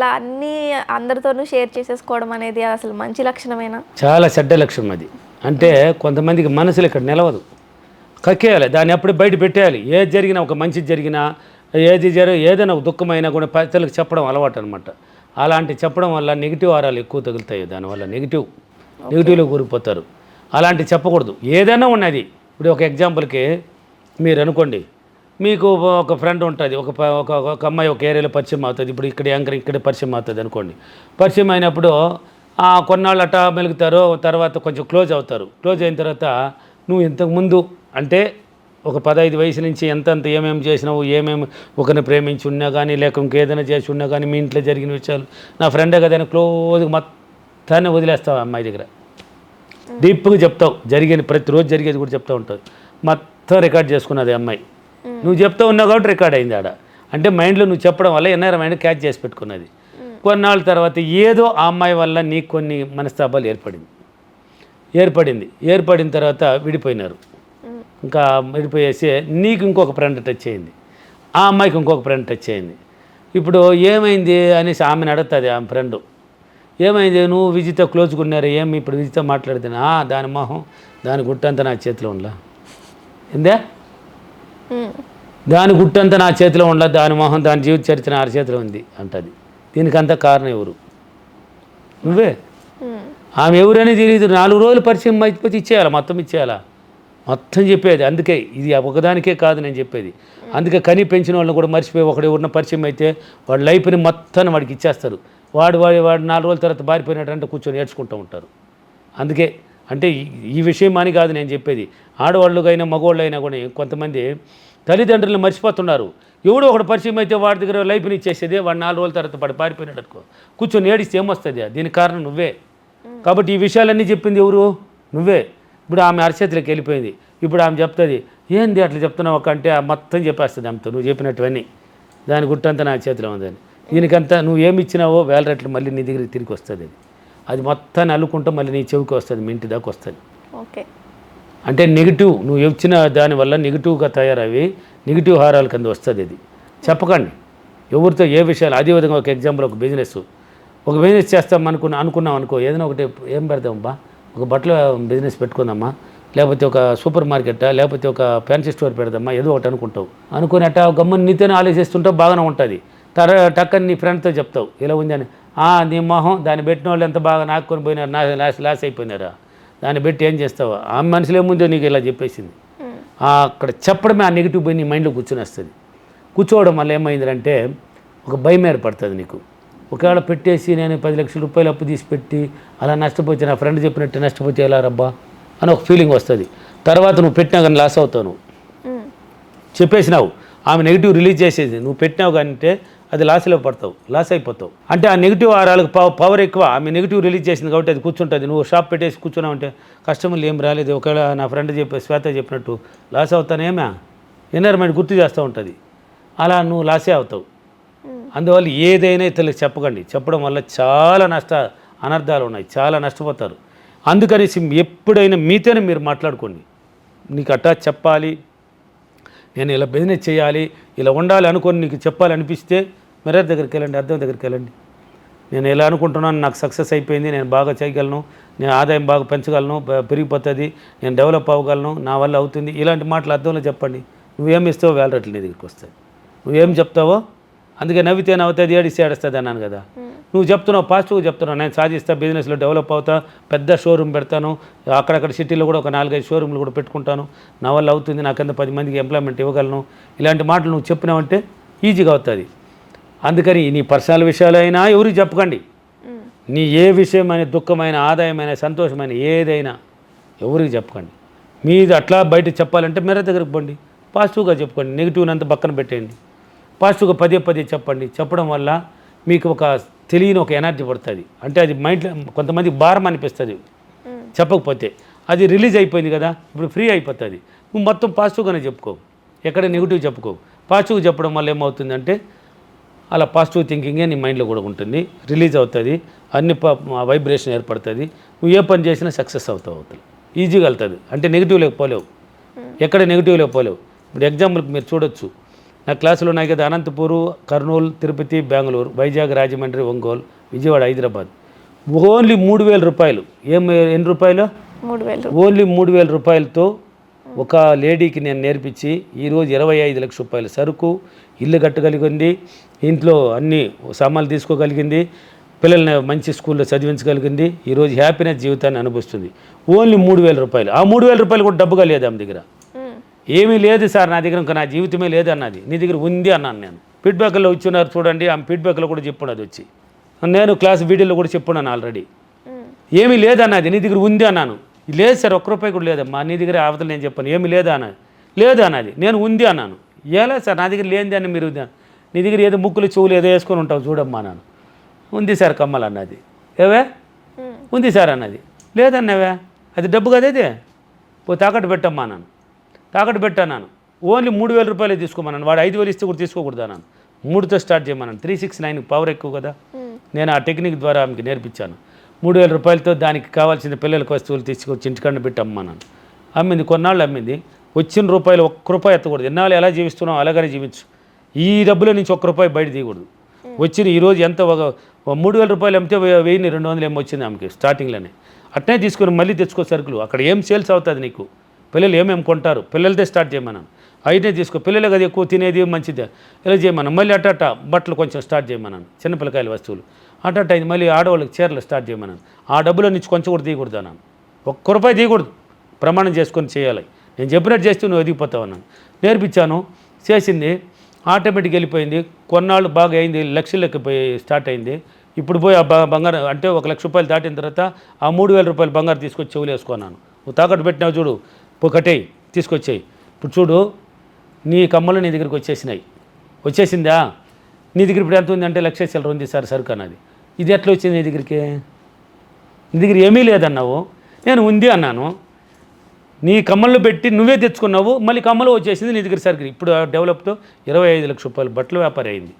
అలా అన్నీ అందరితోనూ షేర్ చేసేసుకోవడం అనేది అసలు మంచి లక్షణమేనా? చాలా చెడ్డ లక్ష్యం అది. అంటే కొంతమందికి మనసులు ఇక్కడ నిలవదు. కక్కేయాలి. దాన్ని అప్పుడు బయట పెట్టేయాలి. ఏది జరిగినా ఒక మంచి జరిగినా ఏది జరి ఏదైనా ఒక దుఃఖమైనా కూడా పెద్దలకు చెప్పడం అలవాటు అనమాట అలాంటి చెప్పడం వల్ల నెగిటివ్ ఆరాలు ఎక్కువ తగులుతాయి. దానివల్ల నెగిటివ్ నెగిటివ్లో కూరిపోతారు అలాంటి చెప్పకూడదు. ఏదైనా ఉన్నది. ఇప్పుడు ఒక ఎగ్జాంపుల్కి మీరు అనుకోండి. మీకు ఒక ఫ్రెండ్ ఉంటుంది. ఒక ఒక ఒక అమ్మాయి ఒక ఏరియాలో పరిచయం అవుతుంది. ఇప్పుడు ఇక్కడ యాంకర్ ఇక్కడ పరిచయం అవుతుంది అనుకోండి. పరిచయం అయినప్పుడు ఆ, కొన్నాళ్ళు అట్టా మెలుగుతారు తర్వాత కొంచెం క్లోజ్ అవుతారు. క్లోజ్ అయిన తర్వాత నువ్వు ఇంతకుముందు అంటే ఒక పదహైదు వయసు నుంచి ఎంతంత ఏమేమి చేసినావు ఏమేమి ఒకరిని ప్రేమించి ఉన్నా కానీ లేక ఇంకేదైనా చేసి ఉన్నా కానీ మీ ఇంట్లో జరిగిన విషయాలు నా ఫ్రెండే కదా క్లోజ్గా మొత్తాన్ని వదిలేస్తావు ఆ అమ్మాయి దగ్గర. డీప్గా చెప్తావు. జరిగేది ప్రతిరోజు జరిగేది కూడా చెప్తూ ఉంటుంది. మొత్తం రికార్డ్ చేసుకున్నది అమ్మాయి. నువ్వు చెప్తా ఉన్నావు కాబట్టి రికార్డ్ అయింది ఆడ. అంటే మైండ్లో నువ్వు చెప్పడం వల్ల ఎన్ఆర్ మైండ్ క్యాచ్ చేసి పెట్టుకున్నది. కొన్నాళ్ళ తర్వాత ఏదో ఆ అమ్మాయి వల్ల నీకు కొన్ని మనస్తాపాలు ఏర్పడింది. ఏర్పడింది. ఏర్పడిన తర్వాత విడిపోయినారు. ఇంకా విడిపోయేసి నీకు ఇంకొక ఫ్రెండ్ టచ్ అయింది. ఆ అమ్మాయికి ఇంకొక ఫ్రెండ్ టచ్ అయింది. ఇప్పుడు ఏమైంది అనేసి ఆమెను అడుగుతుంది ఆమె ఫ్రెండ్ ఏమైంది? నువ్వు విజితో క్లోజ్గా ఉన్నారు ఏమి ఇప్పుడు విజితో మాట్లాడుతున్నా? "ఆ, దాని మొహం దాని గుట్టంతా నా చేతిలో ఉండలా ఉమ్. దాని గుట్టంతా నా చేతిలో ఉండలా దాని మొహం దాని జీవిత చరిత్ర నా చేతిలో ఉంది అంటది. దీనికంతా కారణం ఎవరు? నువ్వే. ఆమె ఎవరని తెలియదు. నాలుగు రోజులు పరిచయం అయిపోతే ఇచ్చేయాలా? మొత్తం ఇచ్చేయాలా? మొత్తం చెప్పేది. అందుకే ఇది ఒకదానికే కాదు నేను చెప్పేది. అందుకే కని పెంచిన వాళ్ళని కూడా మర్చిపోయి ఒకడు ఎవరిన పరిచయం అయితే వాడి లైఫ్ని మొత్తాన్ని వాడికి ఇచ్చేస్తారు. వాడు వాడి వాడు నాలుగు రోజుల తర్వాత బారిపోయినట్టంటే కూర్చొని నేర్చుకుంటూ ఉంటారు. అందుకే అంటే ఈ- విషయం అని కాదు నేను చెప్పేది. ఆడవాళ్ళకైనా మగవాళ్ళు అయినా కూడా కొంతమంది తల్లిదండ్రులు మర్చిపోతున్నారు. ఎవడో ఒకడు పరిచయం అయితే వాడి దగ్గర లైఫ్ని ఇచ్చేసేది వాడు నాలుగు రోజుల తర్వాత పడి పారిపోయినట్టు అనుకో. కూర్చొని ఏడిస్తే ఏమొస్తుంది? దీనికి కారణం నువ్వే. కాబట్టి ఈ విషయాలన్నీ చెప్పింది ఎవరు? నువ్వే. ఇప్పుడు ఆమె అరచేతులకు వెళ్ళిపోయింది. ఇప్పుడు ఆమె చెప్తుంది ఏంది అట్లా చెప్తున్నావు? ఒక అంటే ఆ మొత్తం చెప్పేస్తుంది ఆమెతో. నువ్వు చెప్పినట్టువన్నీ. దాని గుట్టంతా నా చేతిలో ఉందని. దీనికంతా నువ్వు ఏమి ఇచ్చినావో వేల రెట్లు మళ్ళీ నీ దగ్గరికి తిరిగి వస్తుంది అది మొత్తాన్ని అల్లుకుంటూ మళ్ళీ నీ చెవికి వస్తుంది మీ ఇంటి దాకా వస్తుంది. ఓకే. అంటే నెగిటివ్ నువ్వు ఇచ్చిన దానివల్ల నెగిటివ్గా తయారవి నెగిటివ్ హారాల కింద వస్తుంది ఇది చెప్పకండి. ఎవరితో ఏ విషయాలు అదే విధంగా ఒక ఎగ్జాంపుల్ ఒక బిజినెస్ ఒక బిజినెస్ చేస్తాం అనుకున్న అనుకున్నాం అనుకో ఏదైనా ఒకటి ఏం పెడదామబ్బా ఒక బట్టల బిజినెస్ పెట్టుకుందామా? లేకపోతే ఒక సూపర్ మార్కెటా? లేకపోతే ఒక ఫ్యాన్సీ స్టోర్ పెడదామా? ఏదో ఒకటి అనుకుంటావు. అనుకుని అట్ట గమ్మని నీతోనే ఆలోచిస్తుంటావు బాగానే ఉంటుంది. తర టక్కని నీ ఫ్రెండ్తో చెప్తావు. ఇలా ఉంది అని. "ఆ, నీ మొహం దాన్ని పెట్టిన వాళ్ళు ఎంత బాగా నాకుకొని పోయినారు నా లాస్ లాస్ అయిపోయినారా? దాన్ని పెట్టి ఏం చేస్తావు? ఆ మనుషులు ఏముందో నీకు ఇలా చెప్పేసింది. అక్కడ చెప్పడమే ఆ నెగిటివ్ పోయి నీ మైండ్లో కూర్చొని వస్తుంది. కూర్చోవడం వల్ల ఏమైందంటే ఒక భయం ఏర్పడుతుంది నీకు. ఒకవేళ పెట్టేసి నేను పది లక్షల రూపాయలు అప్పు తీసి పెట్టి అలా నష్టపోతే నా ఫ్రెండ్ చెప్పినట్టు నష్టపోతే ఎలా రబ్బా? అని ఒక ఫీలింగ్ వస్తుంది. తర్వాత నువ్వు పెట్టినా కానీ లాస్ అవుతావు నువ్వు. చెప్పేసినావు. ఆమె నెగిటివ్ రిలీజ్ చేసేది. నువ్వు పెట్టినావు కానీ అంటే అది లాస్లో పడతావు లాస్ అయిపోతావు. అంటే ఆ నెగిటివ్ ఆరాలకు పవ పవర్ ఎక్కువ ఆమె నెగిటివ్ రిలీజ్ చేసింది కాబట్టి అది కూర్చుంటుంది. నువ్వు షాప్ పెట్టేసి కూర్చున్నావు అంటే కస్టమర్లు ఏం రాలేదు. ఒకవేళ నా ఫ్రెండ్ చెప్పి శ్వేత చెప్పినట్టు లాస్ అవుతానేమా ఎన్వైర్మెంట్ గుర్తు చేస్తూ ఉంటుంది. అలా నువ్వు లాసే అవుతావు. అందువల్ల ఏదైనా ఇతరులకు చెప్పకండి. చెప్పడం వల్ల చాలా నష్ట అనర్థాలు ఉన్నాయి. చాలా నష్టపోతారు. అందుకనేసి ఎప్పుడైనా మీతోనే మీరు మాట్లాడుకోండి. నీకు అట్టా చెప్పాలి నేను ఇలా బిజినెస్ చేయాలి ఇలా ఉండాలి అనుకొని నీకు చెప్పాలనిపిస్తే మిర్రర్ దగ్గరికి వెళ్ళండి అర్థం దగ్గరికి వెళ్ళండి. నేను ఎలా అనుకుంటున్నాను నాకు సక్సెస్ అయిపోయింది నేను బాగా చేయగలను నేను ఆదాయం బాగా పెంచగలను పెరిగిపోతుంది నేను డెవలప్ అవ్వగలను నా వల్ల అవుతుంది. ఇలాంటి మాటలు అర్థంలో చెప్పండి. నువ్వేం ఇస్తావో వేలరట్లు నీ దగ్గరికి వస్తాయి. నువ్వేం చెప్తావో అందుకే నవ్వితే నవ్వుతుంది ఏడిస్తే ఏడుస్తుంది అన్నాను కదా. నువ్వు చెప్తున్నావు పాజిటివ్గా చెప్తున్నావు. నేను సాధిస్తా బిజినెస్లో డెవలప్ అవుతా పెద్ద షోరూమ్ పెడతాను. అక్కడక్కడ సిటీలో కూడా ఒక నాలుగైదు షోరూమ్లు కూడా పెట్టుకుంటాను. నా వల్ల అవుతుంది నా కింద పది మందికి ఎంప్లాయ్మెంట్ ఇవ్వగలను. ఇలాంటి మాటలు నువ్వు చెప్పినావంటే ఈజీగా అవుతుంది. అందుకని నీ పర్సనల్ విషయాలైనా ఎవరికి చెప్పకండి. నీ ఏ విషయమైన దుఃఖమైన ఆదాయమైన సంతోషమైన ఏదైనా ఎవరికి చెప్పకండి. మీది అట్లా బయట చెప్పాలంటే మెర దగ్గరకు పోండి. పాజిటివ్గా చెప్పుకోండి నెగిటివ్ని అంతా పక్కన పెట్టేయండి. పాజిటివ్గా పదే పదే చెప్పండి. చెప్పడం వల్ల మీకు ఒక తెలియని ఒక ఎనర్జీ పడుతుంది. అంటే అది మైండ్లో కొంతమందికి భారం అనిపిస్తుంది. చెప్పకపోతే అది రిలీజ్ అయిపోయింది కదా ఇప్పుడు ఫ్రీ అయిపోతుంది. నువ్వు మొత్తం పాజిటివ్గానే చెప్పుకో. ఎక్కడ నెగిటివ్ చెప్పుకో. పాజిటివ్ చెప్పడం వల్ల ఏమవుతుందంటే అలా పాజిటివ్ థింకింగే నీ మైండ్లో కూడా ఉంటుంది. రిలీజ్ అవుతుంది. అన్ని వైబ్రేషన్ ఏర్పడుతుంది. నువ్వు ఏ పని చేసినా సక్సెస్ అవుతావు అవుతుంది ఈజీగా వెళ్తుంది. అంటే నెగిటివ్ లేకపోలేవు ఎక్కడ నెగిటివ్ లేకపోలేవు ఇప్పుడు ఎగ్జాంపుల్కి మీరు చూడొచ్చు. నా క్లాసులు ఉన్నాయి కదా అనంతపూరు కర్నూలు తిరుపతి బెంగళూరు వైజాగ్ రాజమండ్రి ఒంగోలు విజయవాడ హైదరాబాద్. ఓన్లీ మూడు వేల రూపాయలు. ఏం ఎన్ని రూపాయలు? ఓన్లీ మూడు వేల రూపాయలతో ఒక లేడీకి నేను నేర్పించి ఈరోజు ఇరవై ఐదు లక్షల రూపాయల సరుకు ఇల్లు కట్టగలిగింది ఇంట్లో అన్ని సామాన్లు తీసుకోగలిగింది పిల్లల్ని మంచి స్కూల్లో చదివించగలిగింది ఈరోజు హ్యాపీనెస్ జీవితాన్ని అనుభవిస్తుంది. ఓన్లీ మూడు వేల రూపాయలు. ఆ మూడు వేల రూపాయలు కూడా డబ్బుగా లేదు ఆమె దగ్గర. ఏమీ లేదు సార్ నా దగ్గర ఇంకా నా జీవితమే లేదు అన్నది. నీ దగ్గర ఉంది అన్నాను నేను. ఫీడ్బ్యాక్లో ఇచ్చున్నారు చూడండి ఆమె ఫీడ్బ్యాక్లో కూడా చెప్పున్నది వచ్చి. నేను క్లాస్ వీడియోలో కూడా చెప్పున్నాను ఆల్రెడీ. ఏమీ లేదన్నది నీ దగ్గర ఉంది అన్నాను. లేదు సార్ ఒక్క రూపాయి కూడా లేదమ్మా నీ దగ్గర అవతల నేను చెప్పాను. ఏమీ లేదా అన్నది. లేదు అన్నది నేను ఉంది అన్నాను. ఎలా సార్ నా దగ్గర లేనిది అని మీరు నీ దగ్గర ఏదో ముక్కులు చెవులు ఏదో వేసుకొని ఉంటావు చూడమ్మా అన్నాను. ఉంది సార్ కమ్మలు అన్నది. ఏవే. ఉంది సార్ అన్నది. లేదన్నవే. అది డబ్బు కదేది పో తాకట్టు పెట్టమ్మా అన్నాను. తాకట్టు పెట్టన్నాను ఓన్లీ మూడు వేల రూపాయలే తీసుకోమన్నాను వాడు ఐదు వేలు ఇస్తే కూడా తీసుకోకూడదు అన్నాను మూడుతో స్టార్ట్ చేయమన్నాను త్రీ సిక్స్ నైన్ పవర్ ఎక్కువ కదా. నేను ఆ టెక్నిక్ ద్వారా ఆమెకి నేర్పించాను. మూడు వేల రూపాయలతో దానికి కావాల్సిన పిల్లలకి వస్తువులు తీసుకొచ్చి ఇంటికాడ పెట్టి అమ్మన్నాను అమ్మింది కొన్నాళ్ళు అమ్మింది. వచ్చిన రూపాయలు ఒక్క రూపాయి ఎత్తకూడదు. ఎన్నాళ్ళు ఎలా జీవిస్తున్నావు అలాగనే జీవించు. ఈ డబ్బుల నుంచి ఒక్క రూపాయి బయట తీయకూడదు. వచ్చిన ఈరోజు ఎంత మూడు వేల రూపాయలు అమ్మితే వె- వెయ్యిన్ని రెండు వందలు ఏమో వచ్చింది ఆమెకి స్టార్టింగ్లోనే. అట్నే తీసుకొని మళ్ళీ తెచ్చుకో సరుకులు. అక్కడ ఏం సేల్స్ అవుతుంది నీకు? పిల్లలు ఏమేమి కొంటారు? పిల్లలతో స్టార్ట్ చేయమన్నాను. అయితే తీసుకో. పిల్లలే కదా ఎక్కువ తినేది మంచిది. ఇలా చేయమన్నాను. మళ్ళీ అట్ట బట్టలు కొంచెం స్టార్ట్ చేయమన్నాను. చిన్న పిల్లకాయల వస్తువులు. అట్ట అయింది. మళ్ళీ ఆడవాళ్ళకి చీరలు స్టార్ట్ చేయమన్నాను. ఆ డబ్బులో నుంచి కొంచెం కూడా తీయకూడదు అన్నాను. ఒక్క రూపాయి తీయకూడదు. ప్రమాణం చేసుకొని చేయాలి. నేను చెప్పినట్టు చేస్తే నువ్వు ఎదిగిపోతావు అన్నాను. నేర్పించాను. చేసింది. ఆటోమేటిక్ వెళ్ళిపోయింది. కొన్నాళ్ళు బాగా అయింది. లక్షలకి పోయి స్టార్ట్ అయింది. ఇప్పుడు పోయి ఆ బంగారం అంటే ఒక లక్ష రూపాయలు దాటిన తర్వాత ఆ మూడు వేల రూపాయలు బంగారు తీసుకొచ్చి చెవులు వేసుకున్నాను నువ్వు తాకట్టు పెట్టినావు చూడు. కట్టేయి తీసుకొచ్చేయి. ఇప్పుడు చూడు నీ కమ్మలు నీ దగ్గరికి వచ్చేసినాయి. వచ్చేసిందా? నీ దగ్గర ఇప్పుడు ఎంత ఉంది అంటే లక్ష చిల్లర ఉంది సార్ సరుకు అన్నది. ఇది ఎట్లా వచ్చింది నీ దగ్గరికి? నీ దగ్గర ఏమీ లేదన్నావు. నేను ఉంది అన్నాను. నీ కమ్మల్లో పెట్టి నువ్వే తెచ్చుకున్నావు మళ్ళీ కమ్మలు వచ్చేసింది నీ దగ్గర సరుకు. ఇప్పుడు డెవలప్తో ఇరవై ఐదు లక్షల రూపాయలు బట్టల వ్యాపారం అయింది.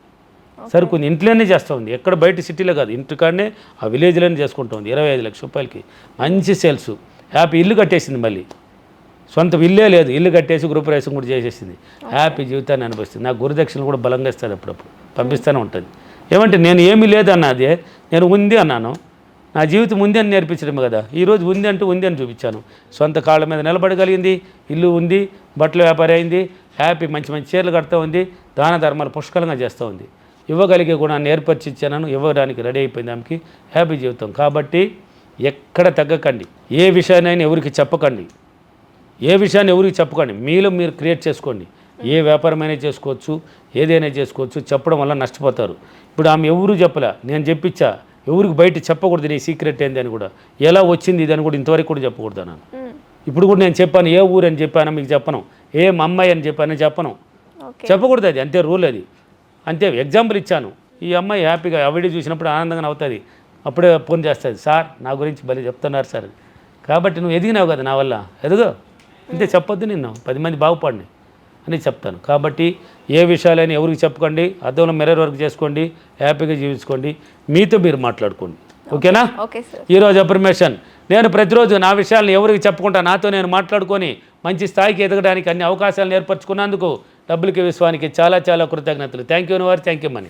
సరుకు ఉంది. ఇంట్లోనే చేస్తూ ఉంది. ఎక్కడ బయట సిటీలో కాదు ఇంటికాడనే ఆ విలేజ్లోనే చేసుకుంటుంది ఇరవై ఐదు లక్షల రూపాయలకి. మంచి సేల్స్ హ్యాపీ ఇల్లు కట్టేసింది మళ్ళీ. సొంత ఇల్లే లేదు. ఇల్లు కట్టేసి గృహప్రవేశం కూడా చేసేసింది. హ్యాపీ జీవితాన్ని అనిపిస్తుంది నాకు గురుదక్షిణ కూడా బలంగా ఇస్తుంది అప్పుడప్పుడు. పంపిస్తూనే ఉంటుంది. ఏమంటే నేను ఏమీ లేదన్నది నేను ఉంది అన్నాను. నా జీవితం ఉంది అని నేర్పించడమే కదా. ఈరోజు ఉంది అంటూ ఉంది అని చూపించాను. సొంత కాళ్ళ మీద నిలబడగలిగింది. ఇల్లు ఉంది బట్టల వ్యాపారం అయింది. హ్యాపీ మంచి మంచి చీరలు కడుతూ ఉంది. దాన ధర్మాలు పుష్కలంగా చేస్తూ ఉంది. ఇవ్వగలిగే గుణాన్ని ఏర్పరిచి ఇచ్చాను ఇవ్వడానికి రెడీ అయిపోయింది ఆమెకి. హ్యాపీ జీవితం. కాబట్టి ఎక్కడ తగ్గకండి. ఏ విషయాన్నైనా ఎవరికి చెప్పకండి. ఏ విషయాన్ని ఎవరికి చెప్పకండి. మీలో మీరు క్రియేట్ చేసుకోండి. ఏ వ్యాపారమైనా చేసుకోవచ్చు ఏదైనా చేసుకోవచ్చు చెప్పడం వల్ల నష్టపోతారు. ఇప్పుడు ఆమె ఎవరు చెప్పలే? నేను చెప్పించా. ఎవరికి బయట చెప్పకూడదు నీ సీక్రెట్ ఏంది అని కూడా. ఎలా వచ్చింది ఇది అని కూడా ఇంతవరకు కూడా చెప్పకూడదు అన్నాను. ఇప్పుడు కూడా నేను చెప్పాను ఏ ఊరు అని చెప్పాను మీకు చెప్పను. ఏం అమ్మాయి అని చెప్పాను చెప్పను. చెప్పకూడదు అది అంతే రూల్ అది. అంతే ఎగ్జాంపుల్ ఇచ్చాను. ఈ అమ్మాయి హ్యాపీగా ఆ వీడియో చూసినప్పుడు ఆనందంగా అవుతుంది. అప్పుడే ఫోన్ చేస్తుంది సార్ నా గురించి భలే చెప్తున్నారు సార్. కాబట్టి నువ్వు ఎదిగినావు కదా నా వల్ల. ఎదుగో. అంతే చెప్పొద్దు నిన్ను. పది మంది బాగుపడిని అని చెప్తాను. కాబట్టి ఏ విషయాలైనా ఎవరికి చెప్పకండి అద్దంలో మిర్రర్ వర్క్ చేసుకోండి హ్యాపీగా జీవించుకోండి. మీతో మీరు మాట్లాడుకోండి. ఓకేనా? Okay sir. ఈరోజు అప్రిమేషన్. నేను ప్రతిరోజు నా విషయాలను ఎవరికి చెప్పుకుంటా నాతో నేను మాట్లాడుకొని మంచి స్థాయికి ఎదగడానికి అన్ని అవకాశాలను ఏర్పరచుకున్నందుకు డబ్బులకి విశ్వానికి చాలా చాలా కృతజ్ఞతలు. థ్యాంక్ యూ వారు థ్యాంక్ యూ మనీ